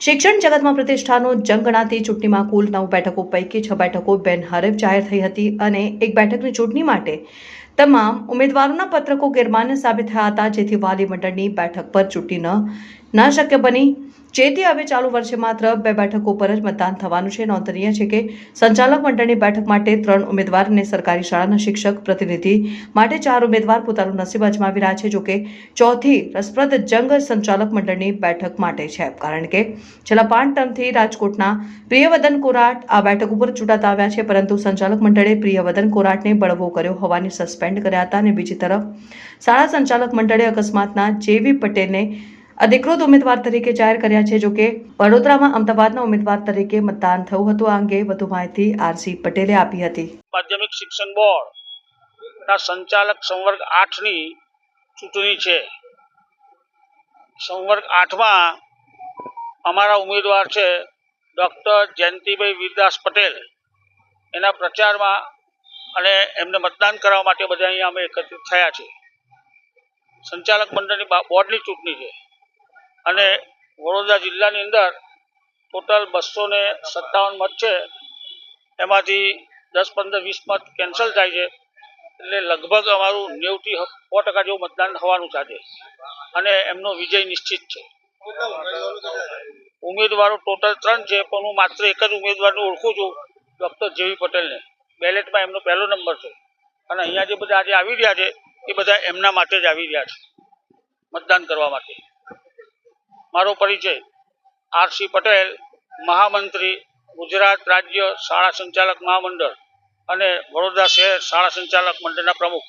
શિક્ષણ જગતમાં પ્રતિષ્ઠાનો જંગ ગણાતી ચૂંટણીમાં કુલ નવ બેઠકો પૈકી છ બેઠકો બિનહરીફ જાહેર થઈ હતી અને એક બેઠકની ચૂંટણી માટે તમામ ઉમેદવારોના પત્રકો ગેરમાન્ય સાબિત થયા હતા. જેથી વાલી મંડળની બેઠક પર ચૂંટણી ન, ના શક્ય બની. જેથી હવે ચાલુ વર્ષે માત્ર બે બેઠકો પર જ મતદાન થવાનું છે. નોંધનીય છે કે સંચાલક મંડળની બેઠક માટે ત્રણ ઉમેદવાર અને સરકારી શાળાના શિક્ષક પ્રતિનિધિ માટે ચાર ઉમેદવાર પોતાનું નસીબ અજમાવી રહ્યા છે. જોકે ચોથી રસપ્રદ જંગ સંચાલક મંડળની બેઠક માટે છે. કારણ કે છેલ્લા પાંચ ટર્મથી રાજકોટના પ્રિયવદન કોરાટ આ બેઠક ઉપર ચૂંટાતા આવ્યા છે. પરંતુ સંચાલક મંડળે પ્રિયવદન કોરાટને બળવો કર્યો હોવાની સસ્પેન્ડ કર્યા હતા અને બીજી તરફ શાળા સંચાલક મંડળે અકસ્માતના જેવી પટેલને અધિકૃત ઉમેદવાર તરીકે જાહેર કર્યા છે, જોકે વડોદરામાં અમદાવાદના ઉમેદવાર તરીકે મતદાન થયું હતું. આ અંગે વધુ માહિતી આરસી પટેલે આપી હતી. માધ્યમિક શિક્ષણ બોર્ડ ના સંચાલક સંવર્ગ આઠની ચૂંટણી છે. સંવર્ગ આઠમાં અમારા ઉમેદવાર છે ડૉક્ટર જયંતિભાઈ વીરદાસ પટેલ. એના પ્રચારમાં અને એમને મતદાન કરાવવા માટે બધા અહીંયા અમે એકત્રિત થયા છીએ. સંચાલક મંડળની બોર્ડની ચૂંટણી છે. અને વડોદરા જિલ્લાની અંદર ટોટલ બસો ને સત્તાવન મત છે. એમાંથી દસ પંદર વીસ મત કેન્સલ થાય છે. એટલે લગભગ અમારું નેવથી સો ટકા જેવું મતદાન થવાનું છે અને એમનો વિજય નિશ્ચિત છે. ઉમેદવારો ટોટલ ત્રણ છે, પણ હું માત્ર એક જ ઉમેદવારને ઓળખું છું, ડૉક્ટર જેવી પટેલને. બેલેટમાં એમનો પહેલો નંબર છે. અને અહીંયા જે બધા આજે આવી રહ્યા છે, એ બધા એમના માટે જ આવી રહ્યા છે. મતદાન કરવા માટે. મારો પરિચય. આરસી પટેલ, મહામંત્રી, ગુજરાત રાજ્ય શાળા સંચાલક મહામંડળ અને વડોદરા શહેર શાળા સંચાલક મંડળના પ્રમુખ.